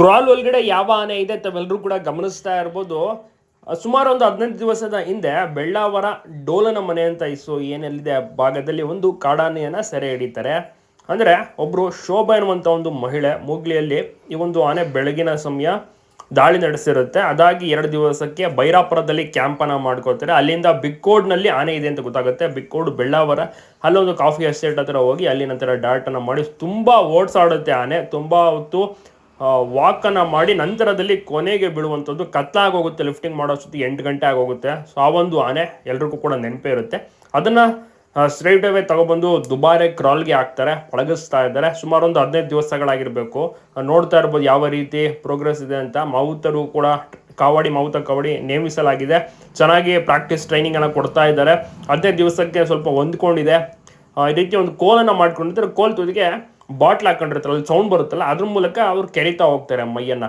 Crawl ಒಳಗಡೆ ಯಾವ ಆನೆ ಇದೆ ತಾವೆಲ್ಲರೂ ಕೂಡ ಗಮನಿಸ್ತಾ ಇರ್ಬೋದು. ಸುಮಾರು ಒಂದು ಹದಿನೆಂಟು ದಿವಸದ ಹಿಂದೆ ಬೆಳ್ಳಾವರ ಡೋಲನ ಮನೆ ಅಂತ ಇಸು ಏನೆಲ್ಲಿದೆ ಆ ಭಾಗದಲ್ಲಿ ಒಂದು ಕಾಡಾನೆಯನ್ನು ಸೆರೆ ಹಿಡಿತಾರೆ. ಅಂದ್ರೆ ಒಬ್ರು ಶೋಭಾ ಎನ್ನುವಂಥ ಒಂದು ಮಹಿಳೆ ಮೂಗ್ಲಿಯಲ್ಲಿ ಈ ಒಂದು ಆನೆ ಬೆಳಗಿನ ಸಮಯ ದಾಳಿ ನಡೆಸಿರುತ್ತೆ. ಅದಾಗಿ ಎರಡು ದಿವಸಕ್ಕೆ ಬೈರಾಪುರದಲ್ಲಿ ಕ್ಯಾಂಪನ್ನು ಮಾಡ್ಕೋತಾರೆ ಅಲ್ಲಿಂದ ಬಿಕ್ಕೋಡ್ನಲ್ಲಿ ಆನೆ ಇದೆ ಅಂತ ಗೊತ್ತಾಗುತ್ತೆ. ಬಿಕ್ಕೋಡ್, ಬೆಳ್ಳಾವರ, ಅಲ್ಲೊಂದು ಕಾಫಿ ಎಸ್ಟೇಟ್ ಹತ್ರ ಹೋಗಿ ಅಲ್ಲಿ ನಂತರ ಡಾಟನ್ನು ಮಾಡಿ ತುಂಬಾ ಓಡ್ಸಾಡುತ್ತೆ ಆನೆ. ತುಂಬಾ ಹೊತ್ತು ವಾಕನ್ನು ಮಾಡಿ ನಂತರದಲ್ಲಿ ಕೊನೆಗೆ ಬೀಳುವಂಥದ್ದು ಕತ್ತಲಾಗೋಗುತ್ತೆ ಲಿಫ್ಟಿಂಗ್ ಮಾಡೋ ಸುತ್ತಿ ಎಂಟು ಗಂಟೆ ಆಗೋಗುತ್ತೆ. ಸೊ ಆ ಒಂದು ಆನೆ ಎಲ್ರಿಗೂ ಕೂಡ ನೆನಪೇ ಇರುತ್ತೆ. ಅದನ್ನು ಸ್ಟ್ರೈಟ್ ಅವೇ ತಗೊಬಂದು ದುಬಾರೆ ಕ್ರಾಲ್ಗೆ ಹಾಕ್ತಾರೆ, ಪಳಗಿಸ್ತಾ ಇದ್ದಾರೆ. ಸುಮಾರು ಒಂದು ಹದಿನೈದು ದಿವಸಗಳಾಗಿರಬೇಕು. ನೋಡ್ತಾ ಇರ್ಬೋದು ಯಾವ ರೀತಿ ಪ್ರೋಗ್ರೆಸ್ ಇದೆ ಅಂತ. ಮಾವುತರು ಕೂಡ ಕಾವಾಡಿ, ಮಾವುತ ಕಾವಾಡಿ ನೇಮಿಸಲಾಗಿದೆ. ಚೆನ್ನಾಗಿ ಪ್ರಾಕ್ಟೀಸ್ ಟ್ರೈನಿಂಗ್ ಅನ್ನ ಕೊಡ್ತಾ ಇದ್ದಾರೆ. ಹದಿನೈದು ದಿವಸಕ್ಕೆ ಸ್ವಲ್ಪ ಹೊಂದ್ಕೊಂಡಿದೆ. ಈ ರೀತಿ ಒಂದು ಕೋಲನ್ನು ಮಾಡ್ಕೊಂಡಿದ್ರೆ ಕೋಲ್ ತುದಿಗೆ ಬಾಟ್ಲ್ ಹಾಕೊಂಡಿರ್ತಾರೆ ಅಲ್ಲಿ ಸೌಂಡ್ ಬರುತ್ತಲ್ಲ, ಅದ್ರ ಮೂಲಕ ಅವ್ರು ಕೆರಿತಾ ಹೋಗ್ತಾರೆ ಮೈಯನ್ನು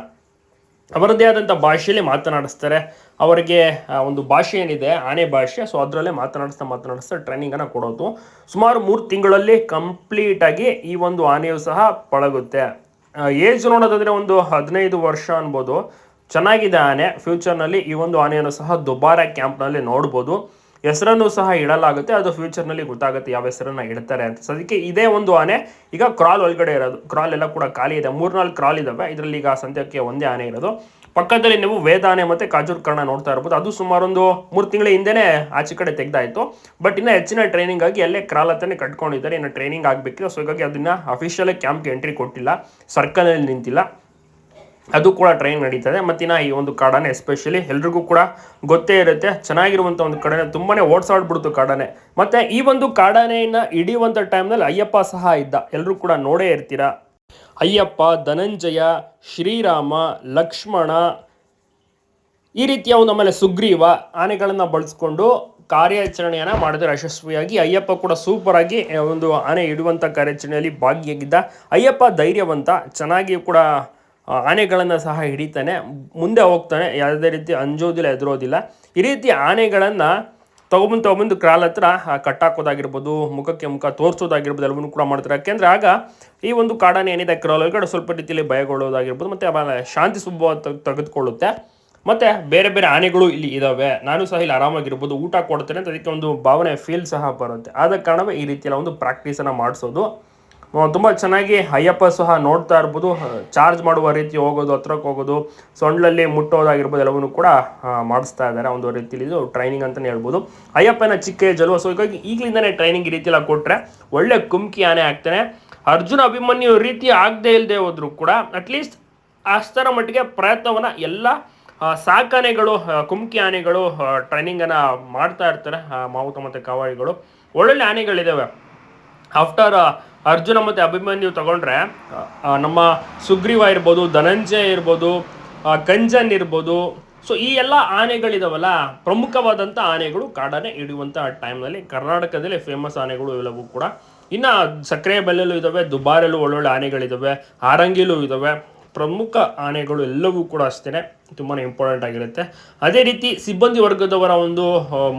ಅವರದೇ ಆದಂಥ ಭಾಷೆಯಲ್ಲಿ ಮಾತನಾಡಿಸ್ತಾರೆ. ಅವರಿಗೆ ಒಂದು ಭಾಷೆ ಏನಿದೆ, ಆನೆ ಭಾಷೆ ಸೊ ಅದರಲ್ಲೇ ಮಾತನಾಡಿಸ್ತಾ ಮಾತನಾಡಿಸ್ತಾ ಟ್ರೈನಿಂಗನ್ನು ಕೊಡೋದು. ಸುಮಾರು ಮೂರು ತಿಂಗಳಲ್ಲಿ ಕಂಪ್ಲೀಟಾಗಿ ಈ ಒಂದು ಆನೆಯು ಸಹ ಪಳಗುತ್ತೆ. ಏಜ್ ನೋಡೋದಾದರೆ ಒಂದು ಹದಿನೈದು ವರ್ಷ ಅನ್ಬೋದು. ಚೆನ್ನಾಗಿದೆ ಆನೆ. ಫ್ಯೂಚರ್ನಲ್ಲಿ ಈ ಒಂದು ಆನೆಯನ್ನು ಸಹ ದುಬಾರ ಕ್ಯಾಂಪ್ನಲ್ಲಿ ನೋಡ್ಬೋದು. ಹೆಸರನ್ನು ಸಹ ಇಡಲಾಗುತ್ತೆ, ಅದು ಫ್ಯೂಚರ್ನಲ್ಲಿ ಗೊತ್ತಾಗುತ್ತೆ ಯಾವ ಹೆಸರನ್ನ ಇಡ್ತಾರೆ ಅಂತ. ಅದಕ್ಕೆ ಇದೇ ಒಂದು ಆನೆ, ಈಗ ಕ್ರಾಲ್ ಒಳಗಡೆ ಇರೋದು. ಕ್ರಾಲ್ ಎಲ್ಲ ಕೂಡ ಖಾಲಿ ಇದೆ. ಮೂರ್ನಾಲ್ಕು ಕ್ರಾಲ್ ಇದ್ದಾವೆ ಇದರಲ್ಲಿ ಈಗ ಸಂತ್ಯಕ್ಕೆ ಒಂದೇ ಆನೆ ಇರೋದು. ಪಕ್ಕದಲ್ಲಿ ನೀವು ವೇದಾನೆ ಮತ್ತು ಕಾಜೂರ್ ಕರ್ಣ ನೋಡ್ತಾ ಇರ್ಬೋದು. ಅದು ಸುಮಾರು ಒಂದು ಮೂರು ತಿಂಗಳ ಹಿಂದೆನೇ ಆಚೆ ಕಡೆ ತೆಗ್ದಾಯ್ತು. ಬಟ್ ಇನ್ನು ಹೆಚ್ಚಿನ ಟ್ರೈನಿಂಗ್ ಆಗಿ ಅಲ್ಲೇ ಕ್ರಾಲ್ ಹತ್ತನೇ ಕಟ್ಕೊಂಡಿದ್ದಾರೆ. ಇನ್ನು ಟ್ರೈನಿಂಗ್ ಆಗಬೇಕಿದೆ. ಸೊ ಹೀಗಾಗಿ ಅದನ್ನ ಅಫಿಷಿಯಲ್ ಕ್ಯಾಂಪ್ಗೆ ಎಂಟ್ರಿ ಕೊಟ್ಟಿಲ್ಲ. ಸರ್ಕಲಲ್ಲಿ ನಿಂತಿಲ್ಲ. ಅದು ಕೂಡ ಟ್ರೈನ್ ನಡೀತದೆ. ಮತ್ತಿನ ಈ ಒಂದು ಕಾಡಾನೆ ಎಸ್ಪೆಷಲಿ ಎಲ್ರಿಗೂ ಕೂಡ ಗೊತ್ತೇ ಇರುತ್ತೆ. ಚೆನ್ನಾಗಿರುವಂಥ ಒಂದು ಕಡನೆ. ತುಂಬಾನೇ ಓಡಿಸಾಡ್ಬಿಡ್ತು ಕಾಡಾನೆ. ಮತ್ತೆ ಈ ಒಂದು ಕಾಡಾನೆಯನ್ನು ಹಿಡಿಯುವಂಥ ಟೈಮ್ನಲ್ಲಿ ಅಯ್ಯಪ್ಪ ಸಹ ಇದ್ದ. ಎಲ್ಲರೂ ಕೂಡ ನೋಡೇ ಇರ್ತೀರಾ? ಅಯ್ಯಪ್ಪ, ಧನಂಜಯ, ಶ್ರೀರಾಮ, ಲಕ್ಷ್ಮಣ, ಈ ರೀತಿಯ ಒಂದು ಆಮೇಲೆ ಸುಗ್ರೀವ ಆನೆಗಳನ್ನು ಬಳಸ್ಕೊಂಡು ಕಾರ್ಯಾಚರಣೆಯನ್ನು ಮಾಡಿದ್ರೆ. ಯಶಸ್ವಿಯಾಗಿ ಅಯ್ಯಪ್ಪ ಕೂಡ ಸೂಪರ್ ಆಗಿ ಒಂದು ಆನೆ ಇಡುವಂಥ ಕಾರ್ಯಾಚರಣೆಯಲ್ಲಿ ಭಾಗಿಯಾಗಿದ್ದ. ಅಯ್ಯಪ್ಪ ಧೈರ್ಯವಂತ, ಚೆನ್ನಾಗಿ ಕೂಡ ಆನೆಗಳನ್ನು ಸಹ ಹಿಡಿತಾನೆ, ಮುಂದೆ ಹೋಗ್ತಾನೆ. ಯಾವುದೇ ರೀತಿ ಅಂಜೋದಿಲ್ಲ, ಎದುರೋದಿಲ್ಲ. ಈ ರೀತಿ ಆನೆಗಳನ್ನು ತಗೊಂಬಂದು ತಗೊಂಬಂದು ಕ್ರಾಲ್ ಹತ್ರ ಕಟ್ಟಾಕೋದಾಗಿರ್ಬೋದು, ಮುಖಕ್ಕೆ ಮುಖ ತೋರಿಸೋದಾಗಿರ್ಬೋದು, ಎಲ್ಲವನ್ನೂ ಕೂಡ ಮಾಡ್ತಾರೆ. ಯಾಕೆಂದರೆ ಆಗ ಈ ಒಂದು ಕಾಡಾನೆ ಏನಿದೆ ಕ್ರಾಲ್ ಒಳಗಡೆ ಸ್ವಲ್ಪ ರೀತಿಯಲ್ಲಿ ಭಯಗೊಳ್ಳೋದಾಗಿರ್ಬೋದು ಮತ್ತು ಆಮೇಲೆ ಶಾಂತಿ ಸ್ವಭಾವ ತೆಗ್- ತೆಗೆದುಕೊಳ್ಳುತ್ತೆ. ಮತ್ತು ಬೇರೆ ಬೇರೆ ಆನೆಗಳು ಇಲ್ಲಿ ಇದ್ದಾವೆ ನಾನು ಸಹ ಇಲ್ಲಿ ಆರಾಮಾಗಿರ್ಬೋದು, ಊಟ ಕೊಡ್ತೇನೆ ಅಂತ ಅದಕ್ಕೆ ಒಂದು ಭಾವನೆ ಫೀಲ್ ಸಹ ಬರುತ್ತೆ. ಆದ ಕಾರಣವೇ ಈ ರೀತಿಯೆಲ್ಲ ಒಂದು ಪ್ರಾಕ್ಟೀಸನ್ನು ಮಾಡಿಸೋದು. ತುಂಬ ಚೆನ್ನಾಗಿ ಅಯ್ಯಪ್ಪ ಸಹ ನೋಡ್ತಾ ಇರ್ಬೋದು. ಚಾರ್ಜ್ ಮಾಡುವ ರೀತಿ ಹೋಗೋದು, ಹತ್ರಕ್ಕೆ ಹೋಗೋದು, ಸೊಂಡ್ಲಲ್ಲಿ ಮುಟ್ಟೋದಾಗಿರ್ಬೋದು, ಎಲ್ಲವನ್ನೂ ಕೂಡ ಮಾಡಿಸ್ತಾ ಇದ್ದಾರೆ ಒಂದು ರೀತಿಲಿ ಇದು ಟ್ರೈನಿಂಗ್ ಅಂತಲೇ ಹೇಳ್ಬೋದು. ಅಯ್ಯಪ್ಪನ ಚಿಕ್ಕ ಜಲುವ ಸೊ ಹೀಗಾಗಿ ಈಗಲಿಂದನೇ ಟ್ರೈನಿಂಗ್ ಈ ರೀತಿಯೆಲ್ಲ ಕೊಟ್ಟರೆ ಒಳ್ಳೆ ಕುಮ್ಕಿ ಆನೆ ಆಗ್ತಾನೆ. ಅರ್ಜುನ ಅಭಿಮನ್ಯು ರೀತಿ ಆಗದೇ ಇಲ್ಲದೆ ಹೋದರೂ ಕೂಡ ಅಟ್ಲೀಸ್ಟ್ ಅಷ್ಟರ ಮಟ್ಟಿಗೆ ಪ್ರಯತ್ನವನ್ನು ಎಲ್ಲ ಸಾಕಾನೆಗಳು ಕುಮ್ಕಿ ಆನೆಗಳು ಟ್ರೈನಿಂಗನ್ನು ಮಾಡ್ತಾ ಇರ್ತಾರೆ ಮಾವುತ ಮತ್ತು ಕಾವಾಳಿಗಳು. ಒಳ್ಳೊಳ್ಳೆ ಆನೆಗಳಿದ್ದಾವೆ ಆಫ್ಟರ್ ಅರ್ಜುನ ಮತ್ತು ಅಭಿಮನ್ಯು ತಗೊಂಡ್ರೆ ನಮ್ಮ ಸುಗ್ರೀವ ಇರ್ಬೋದು, ಧನಂಜಯ ಇರ್ಬೋದು ಕಂಜನ್ ಇರ್ಬೋದು ಸೊ ಈ ಎಲ್ಲ ಆನೆಗಳಿದಾವಲ್ಲ ಪ್ರಮುಖವಾದಂಥ ಆನೆಗಳು ಕಾಡಾನೆ ಇಡುವಂಥ ಟೈಮ್ನಲ್ಲಿ ಕರ್ನಾಟಕದಲ್ಲಿ ಫೇಮಸ್ ಆನೆಗಳು ಇವೆಲ್ಲವೂ ಕೂಡ. ಇನ್ನು ಸಕ್ಕರೆ ಬೆಲ್ಲಲ್ಲೂ ಇದ್ದಾವೆ ದುಬಾರಲ್ಲೂ ಒಳ್ಳೊಳ್ಳೆ ಆನೆಗಳಿದ್ದಾವೆ ಹಾರಂಗಿಲೂ ಇದ್ದಾವೆ ಪ್ರಮುಖ ಆನೆಗಳು ಎಲ್ಲವೂ ಕೂಡ ಅಷ್ಟೇ ತುಂಬಾ ಇಂಪಾರ್ಟೆಂಟ್ ಆಗಿರುತ್ತೆ. ಅದೇ ರೀತಿ ಸಿಬ್ಬಂದಿ ವರ್ಗದವರ ಒಂದು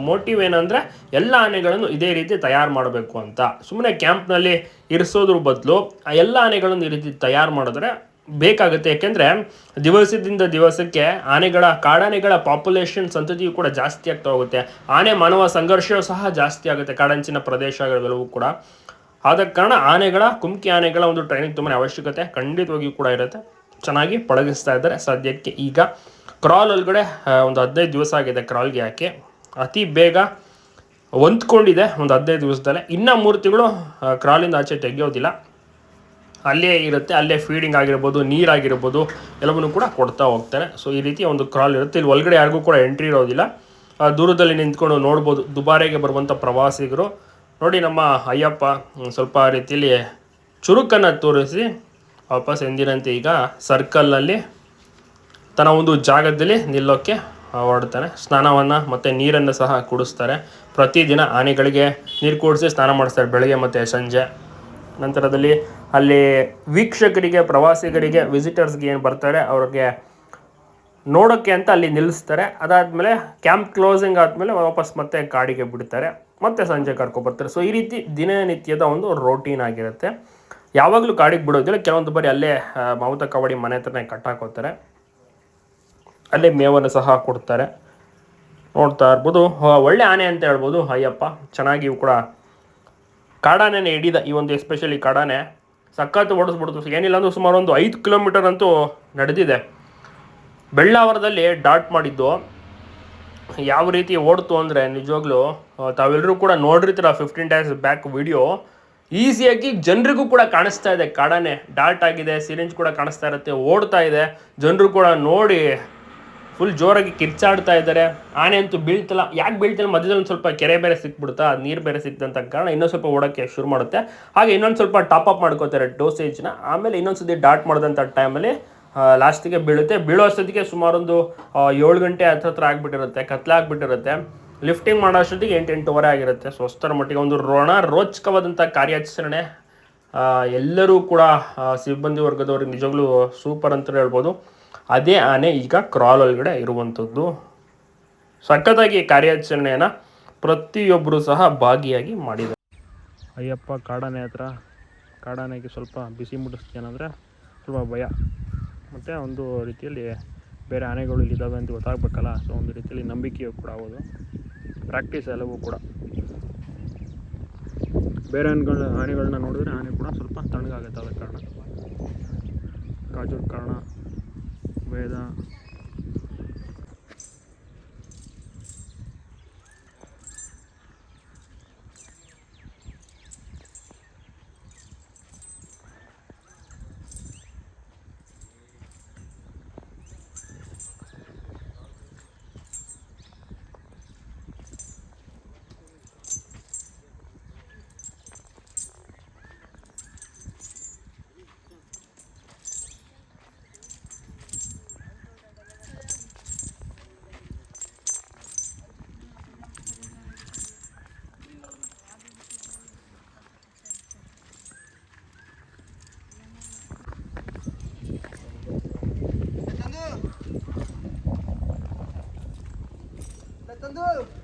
ಮೋಟಿವ್ ಏನಂದರೆ ಎಲ್ಲ ಆನೆಗಳನ್ನು ಇದೇ ರೀತಿ ತಯಾರು ಮಾಡಬೇಕು ಅಂತ. ಸುಮ್ಮನೆ ಕ್ಯಾಂಪ್ನಲ್ಲಿ ಇರಿಸೋದ್ರ ಬದಲು ಆ ಎಲ್ಲ ಆನೆಗಳನ್ನು ಈ ರೀತಿ ತಯಾರು ಮಾಡಿದ್ರೆ ಬೇಕಾಗುತ್ತೆ. ಯಾಕೆಂದ್ರೆ ದಿವಸದಿಂದ ದಿವಸಕ್ಕೆ ಆನೆಗಳ, ಕಾಡಾನೆಗಳ ಪಾಪ್ಯುಲೇಷನ್ ಸಂತತಿಯು ಕೂಡ ಜಾಸ್ತಿ ಆಗ್ತಾ ಹೋಗುತ್ತೆ. ಆನೆ ಮಾನವ ಸಂಘರ್ಷ ಸಹ ಜಾಸ್ತಿ ಆಗುತ್ತೆ ಕಾಡಂಚಿನ ಪ್ರದೇಶಗಳೆಲ್ಲವೂ ಕೂಡ. ಆದ ಕಾರಣ ಆನೆಗಳ ಕುಮ್ಕಿ ಆನೆಗಳ ಒಂದು ಟ್ರೈನಿಂಗ್ ತುಂಬಾ ಅವಶ್ಯಕತೆ ಖಂಡಿತವಾಗಿಯೂ ಕೂಡ ಇರುತ್ತೆ. ಚೆನ್ನಾಗಿ ಪಳಗಿಸ್ತಾ ಇದ್ದಾರೆ. ಸದ್ಯಕ್ಕೆ ಈಗ ಕ್ರಾಲ್ ಒಳಗಡೆ ಒಂದು ಹದಿನೈದು ದಿವಸ ಆಗಿದೆ ಕ್ರಾಲ್ಗೆ ಯಾಕೆ. ಅತಿ ಬೇಗ ಹೊಂದ್ಕೊಂಡಿದೆ ಒಂದು ಹದಿನೈದು ದಿವಸದಲ್ಲೇ. ಇನ್ನೂ ಮೂರು ತಿಂಗಳು ಕ್ರಾಲಿಂದ ಆಚೆ ತೆಗೆಯೋದಿಲ್ಲ. ಅಲ್ಲೇ ಇರುತ್ತೆ ಅಲ್ಲೇ ಫೀಡಿಂಗ್ ಆಗಿರ್ಬೋದು ನೀರಾಗಿರ್ಬೋದು ಎಲ್ಲವನ್ನು ಕೂಡ ಕೊಡ್ತಾ ಹೋಗ್ತಾರೆ. ಸೊ ಈ ರೀತಿ ಒಂದು ಕ್ರಾಲ್ ಇರುತ್ತೆ. ಇಲ್ಲಿ ಒಳಗಡೆ ಯಾರಿಗೂ ಕೂಡ ಎಂಟ್ರಿ ಇರೋದಿಲ್ಲ. ದೂರದಲ್ಲಿ ನಿಂತ್ಕೊಂಡು ನೋಡ್ಬೋದು. ದುಬಾರೆಗೆ ಬರುವಂಥ ಪ್ರವಾಸಿಗರು. ನೋಡಿ ನಮ್ಮ ಅಯ್ಯಪ್ಪ, ಸ್ವಲ್ಪ ರೀತಿಯಲ್ಲಿ ಚುರುಕನ್ನು ತೋರಿಸಿ ವಾಪಸ್ ಎಂದಿನಂತೆ ಈಗ ಸರ್ಕಲ್ನಲ್ಲಿ ತನ್ನ ಒಂದು ಜಾಗದಲ್ಲಿ ನಿಲ್ಲೋಕ್ಕೆ ಹೊರಡ್ತಾನೆ. ಸ್ನಾನವನ್ನು ಮತ್ತು ನೀರನ್ನು ಸಹ ಕುಡಿಸ್ತಾರೆ. ಪ್ರತಿದಿನ ಆನೆಗಳಿಗೆ ನೀರು ಕುಡಿಸಿ ಸ್ನಾನ ಮಾಡಿಸ್ತಾರೆ ಬೆಳಗ್ಗೆ ಮತ್ತು ಸಂಜೆ. ನಂತರದಲ್ಲಿ ಅಲ್ಲಿ ವೀಕ್ಷಕರಿಗೆ, ಪ್ರವಾಸಿಗರಿಗೆ ವಿಸಿಟರ್ಸ್ಗೆ ಏನು ಬರ್ತಾರೆ ಅವ್ರಿಗೆ ನೋಡೋಕ್ಕೆ ಅಂತ ಅಲ್ಲಿ ನಿಲ್ಲಿಸ್ತಾರೆ. ಅದಾದಮೇಲೆ ಕ್ಯಾಂಪ್ ಕ್ಲೋಸಿಂಗ್ ಆದಮೇಲೆ ವಾಪಸ್ ಮತ್ತೆ ಕಾಡಿಗೆ ಬಿಡ್ತಾರೆ. ಮತ್ತೆ ಸಂಜೆ ಕರ್ಕೊಬರ್ತಾರೆ. ಸೊ ಈ ರೀತಿ ದಿನನಿತ್ಯದ ಒಂದು ರೋಟೀನ್ ಆಗಿರುತ್ತೆ. ಯಾವಾಗಲೂ ಕಾಡಿಗೆ ಬಿಡೋದಿಲ್ಲ ಕೆಲವೊಂದು ಬಾರಿ ಅಲ್ಲೇ ಮಾವುತ ಕಬಡ್ಡಿ ಮನೆ ಹತ್ರನೇ ಕಟ್ಟಾಕೋತಾರೆ ಅಲ್ಲೇ ಮೇವನ್ನು ಸಹ ಕೊಡ್ತಾರೆ. ನೋಡ್ತಾ ಇರ್ಬೋದು. ಒಳ್ಳೆ ಆನೆ ಅಂತ ಹೇಳ್ಬೋದು. ಅಯ್ಯಪ್ಪ, ಚೆನ್ನಾಗಿ ಇವು ಕೂಡ. ಕಾಡಾನೆ ಹಿಡಿದ ಈ ಒಂದು ಎಸ್ಪೆಷಲಿ ಕಾಡಾನೆ. ಸಖತ್ತು ಓಡಿಸ್ಬಿಡ್ತು. ಏನಿಲ್ಲ ಅಂದ್ರೆ ಸುಮಾರು ಒಂದು ಐದು ಕಿಲೋಮೀಟರ್ ಅಂತೂ ನಡೆದಿದೆ. ಬೆಳ್ಳಾವರದಲ್ಲಿ ಡಾಟ್ ಮಾಡಿದ್ದು. ಯಾವ ರೀತಿ ಓಡ್ತು ಅಂದರೆ ನಿಜವಾಗ್ಲೂ ತಾವೆಲ್ಲರೂ ಕೂಡ ನೋಡಿರ್ತೀರ ಫಿಫ್ಟೀನ್ ಡೇಸ್ ಬ್ಯಾಕ್ ವಿಡಿಯೋ ಈಸಿಯಾಗಿ ಜನರಿಗೂ ಕೂಡ ಕಾಣಿಸ್ತಾ ಇದೆ. ಕಾಡನೆ ಡಾಟ್ ಆಗಿದೆ, ಸಿರಿಂಜ್ ಕೂಡ ಕಾಣಿಸ್ತಾ ಇರುತ್ತೆ, ಓಡ್ತಾ ಇದೆ. ಜನರು ಕೂಡ ನೋಡಿ ಫುಲ್ ಜೋರಾಗಿ ಕಿರ್ಚಾಡ್ತಾ ಇದ್ದಾರೆ. ಆನೆ ಅಂತೂ ಬೀಳ್ತಿಲ್ಲ. ಯಾಕೆ ಬೀಳ್ತಿಲ್ಲ? ಮಧ್ಯದಲ್ಲಿ ಸ್ವಲ್ಪ ಕೆರೆ ಬೇರೆ ಸಿಕ್ಬಿಡುತ್ತಾ? ನೀರು ಬೇರೆ ಸಿಕ್ತಂತ ಕಾರಣ ಇನ್ನೊಂದು ಸ್ವಲ್ಪ ಓಡೋಕ್ಕೆ ಶುರು ಮಾಡುತ್ತೆ. ಹಾಗೆ ಇನ್ನೊಂದು ಸ್ವಲ್ಪ ಟಾಪ್ ಅಪ್ ಮಾಡ್ಕೋತಾರೆ ಡೋಸೇಜ್ನ ಆಮೇಲೆ ಇನ್ನೊಂದು ಸತಿ ಡಾಟ್ ಮಾಡಿದಂಥ ಟೈಮಲ್ಲಿ ಲಾಸ್ಟಿಗೆ ಬೀಳುತ್ತೆ. ಬೀಳೋ ಅಷ್ಟೊತ್ತಿಗೆ ಸುಮಾರೊಂದು ಏಳು ಗಂಟೆ ಹತ್ರ ಹತ್ರ ಆಗಿಬಿಟ್ಟಿರುತ್ತೆ ಕತ್ಲೆ ಆಗ್ಬಿಟ್ಟಿರುತ್ತೆ ಲಿಫ್ಟಿಂಗ್ ಮಾಡೋ ಅಷ್ಟೊತ್ತಿಗೆ ಎಂಟು ಎಂಟೂವರೆ ಆಗಿರುತ್ತೆ ಸೊ ಮಟ್ಟಿಗೆ ಒಂದು ರೋಣ ರೋಚಕವಾದಂಥ ಕಾರ್ಯಾಚರಣೆ ಎಲ್ಲರೂ ಕೂಡ ಸಿಬ್ಬಂದಿ ವರ್ಗದವ್ರಿಗೆ ನಿಜವಾಗ್ಲೂ ಸೂಪರ್ ಅಂತ ಹೇಳ್ಬೋದು. ಅದೇ ಆನೆ ಈಗ ಕ್ರಾಲ್ ಒಳಗಡೆ ಇರುವಂಥದ್ದು ಸಖತ್ತಾಗಿ ಕಾರ್ಯಾಚರಣೆಯನ್ನು ಪ್ರತಿಯೊಬ್ಬರು ಸಹ ಭಾಗಿಯಾಗಿ ಮಾಡಿದ್ದಾರೆ. ಅಯ್ಯಪ್ಪ, ಕಾಡಾನೆ ಹತ್ರ. ಕಾಡಾನೆಗೆ ಸ್ವಲ್ಪ ಬಿಸಿ ಮುಟ್ಟಿಸ್ತೀನಂದರೆ ಸ್ವಲ್ಪ ಭಯ. ಮತ್ತು ಒಂದು ರೀತಿಯಲ್ಲಿ ಬೇರೆ ಆನೆಗಳು ಇಲ್ಲಿದ್ದಾವೆ ಅಂತ ಗೊತ್ತಾಗಬೇಕಲ್ಲ. ಸೊ ಒಂದು ರೀತಿಯಲ್ಲಿ ನಂಬಿಕೆಯು ಕೂಡ ಹೌದು. ಪ್ರಾಕ್ಟೀಸ್ ಎಲ್ಲವೂ ಕೂಡ. ಬೇರೆ ಹಣ್ಣುಗಳ ಆನೆಗಳನ್ನ ನೋಡಿದ್ರೆ ಆನೆ ಕೂಡ ಸ್ವಲ್ಪ ತಣ್ಣಗಾಗುತ್ತೆ ಅದಕ್ಕೆ ಕಾರಣ. ಕಾಜೂರ್ ಕಾರಣ, ವೇದ. Quando